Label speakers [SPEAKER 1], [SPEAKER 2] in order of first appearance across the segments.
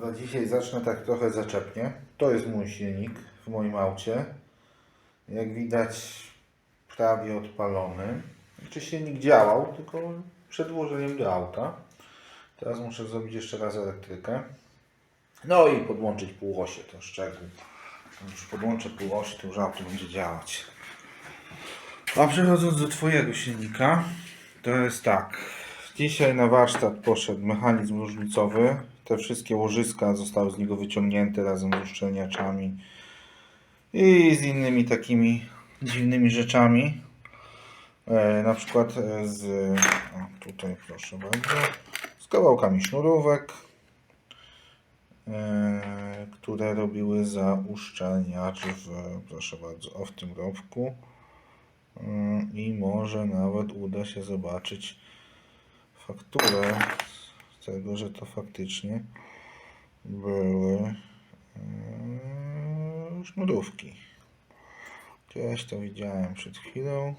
[SPEAKER 1] Dobra, dzisiaj zacznę tak trochę zaczepnie. To jest mój silnik w moim aucie. Jak widać prawie odpalony. Czy silnik działał, tylko przed włożeniem do auta. Teraz muszę zrobić jeszcze raz elektrykę. No i podłączyć półosie, to szczegół. Już podłączę półosie, to już auto będzie działać. A przechodząc do Twojego silnika, to jest tak. Dzisiaj na warsztat poszedł mechanizm różnicowy. Te wszystkie łożyska zostały z niego wyciągnięte razem z uszczelniaczami i z innymi takimi dziwnymi rzeczami. E, na przykład e, z, o, tutaj proszę bardzo, z kawałkami sznurówek, e, które robiły za uszczelniaczy w, proszę bardzo, o w tym rowku. E, I może nawet uda się zobaczyć fakturę tego, że to faktycznie były e, sznurówki. Gdzieś to widziałem przed chwilą.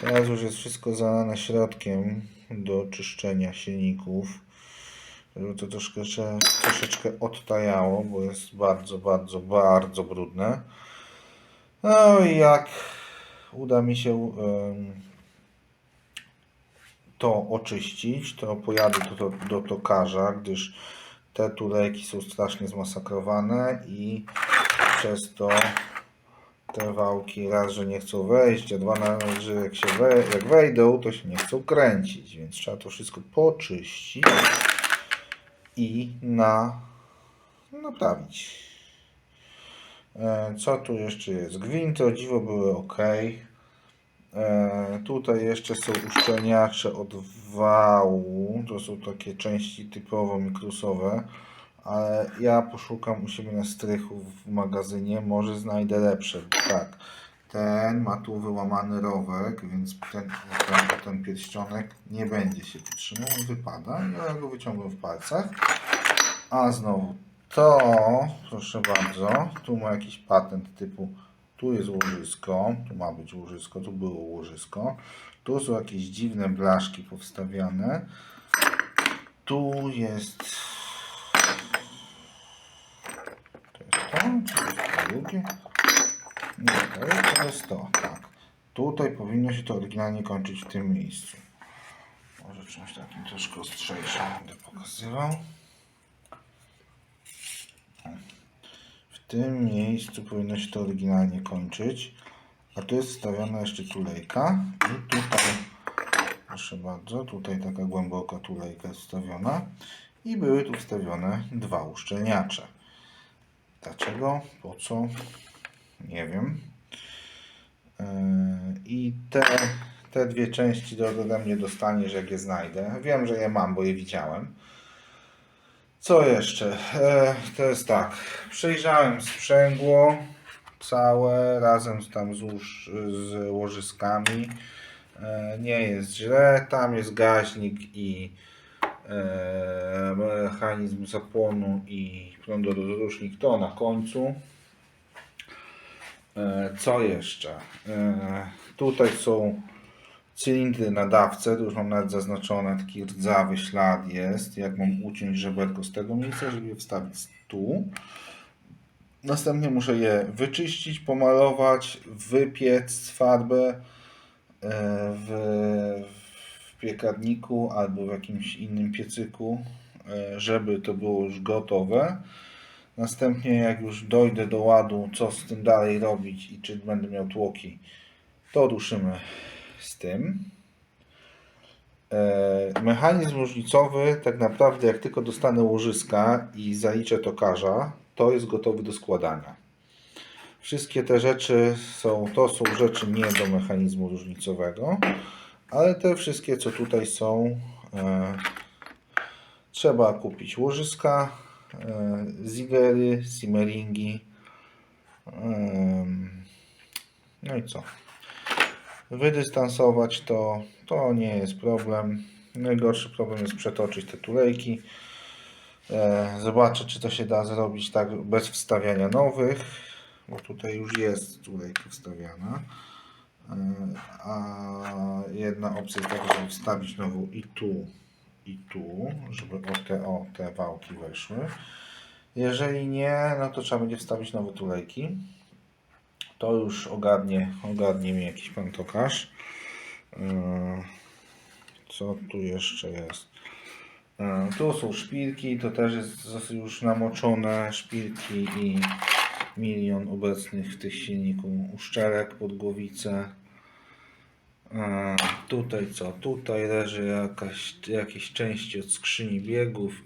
[SPEAKER 1] Teraz już jest wszystko zalane środkiem do czyszczenia silników. Żeby to troszkę, troszeczkę odtajało, bo jest bardzo, bardzo, bardzo brudne. No i jak uda mi się to oczyścić, to pojadę do, do, do tokarza, gdyż te tulejki są strasznie zmasakrowane i przez to te wałki raz, że nie chcą wejść, a dwa, że jak się we, jak wejdą, to się nie chcą kręcić, więc trzeba to wszystko poczyścić i na, naprawić. E, Co tu jeszcze jest? Gwinty o dziwo były ok. E, tutaj jeszcze są uszczelniacze od wału. To są takie części typowo mikrusowe. Ale ja poszukam u siebie na strychu w magazynie. Może znajdę lepsze. Tak. Ten ma tu wyłamany rowek, więc ten, ten, pierścionek nie będzie się trzymał. Wypada. Ja go wyciągam w palcach. A znowu to, proszę bardzo, tu ma jakiś patent typu tu jest łożysko, tu ma być łożysko, tu było łożysko. Tu są jakieś dziwne blaszki powstawiane. Tu jest. To jest to? To jest drugie? Nie, to jest, to jest to, tak. Tutaj powinno się to oryginalnie kończyć w tym miejscu. Może czymś takim troszkę ostrzejszym będę pokazywał. Tym miejscu powinno się to oryginalnie kończyć. A tu jest wstawiona jeszcze tulejka. I tutaj, proszę bardzo, tutaj taka głęboka tulejka jest wstawiona. I były tu wstawione dwa uszczelniacze. Dlaczego? Po co? Nie wiem. Yy, I te, te dwie części do- ode mnie dostaniesz, jak je znajdę. Wiem, że je mam, bo je widziałem. Co jeszcze? E, to jest tak. Przejrzałem sprzęgło całe razem z tam z, z łożyskami. E, nie jest źle. Tam jest gaźnik i e, mechanizm zapłonu i prądorozrusznik. To na końcu. E, co jeszcze? E, tutaj są cylindry na dawce, tu już mam nawet zaznaczone, taki rdzawy ślad jest, jak mam uciąć żeberko z tego miejsca, żeby je wstawić tu. Następnie muszę je wyczyścić, pomalować, wypiec farbę e, w, w piekarniku albo w jakimś innym piecyku, e, żeby to było już gotowe. Następnie jak już dojdę do ładu, co z tym dalej robić i czy będę miał tłoki, to ruszymy z tym. E, Mechanizm różnicowy, tak naprawdę, jak tylko dostanę łożyska i zaliczę tokarza, to jest gotowy do składania. Wszystkie te rzeczy są, to są rzeczy nie do mechanizmu różnicowego, ale te wszystkie, co tutaj są, e, trzeba kupić łożyska, e, zigery, simmeringi. em, No i co? Wydystansować to, to nie jest problem. Najgorszy problem jest przetoczyć te tulejki. E, Zobaczę, czy to się da zrobić tak bez wstawiania nowych, bo tutaj już jest tulejka wstawiana. E, A jedna opcja jest taka, żeby wstawić nową i tu, i tu, żeby o te, o te wałki weszły. Jeżeli nie, no to trzeba będzie wstawić nowe tulejki. To już ogarnie, ogarnie mi jakiś pan tokarz. Yy, Co tu jeszcze jest? Yy, Tu są szpilki, to też jest już namoczone szpilki i milion obecnych w tych silniku uszczelek pod głowicę. Yy, Tutaj co? Tutaj leży jakaś, jakieś części od skrzyni biegów